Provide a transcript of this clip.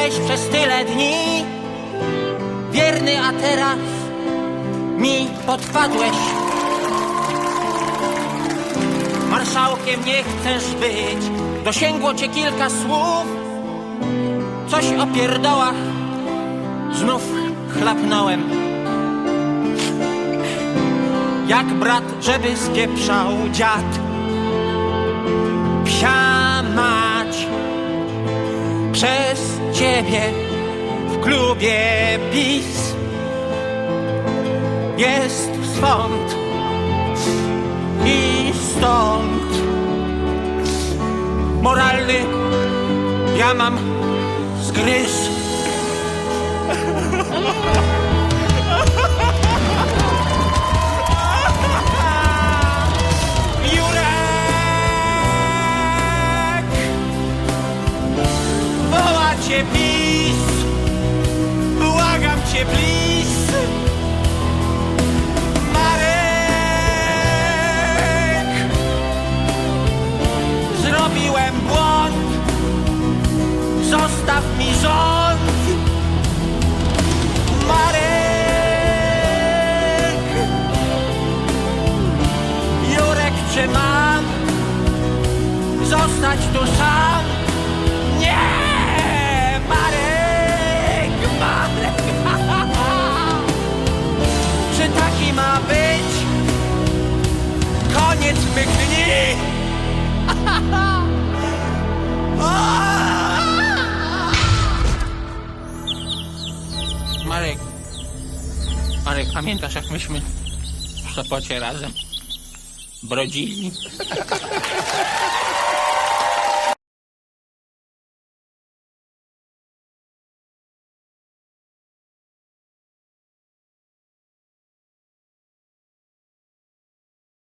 byłeś przez tyle dni. Wierny, a teraz mi podpadłeś. Marszałkiem nie chcesz być, dosięgło cię kilka słów, coś o pierdołach, znów chlapnąłem. Jak brat, żeby spieprzał dziad, ciebie w klubie PiS jest swąd i stąd moralny ja mam zgryz. Cię PiS błagam cię please Marek Zrobiłem błąd Zostaw mi rząd Marek Jurek, czy mam Zostać tu sam? Nie! Marek! Marek! Czy taki ma być koniec mych dni? Marek, Marek, pamiętasz jak myśmy w Sopocie razem brodzili?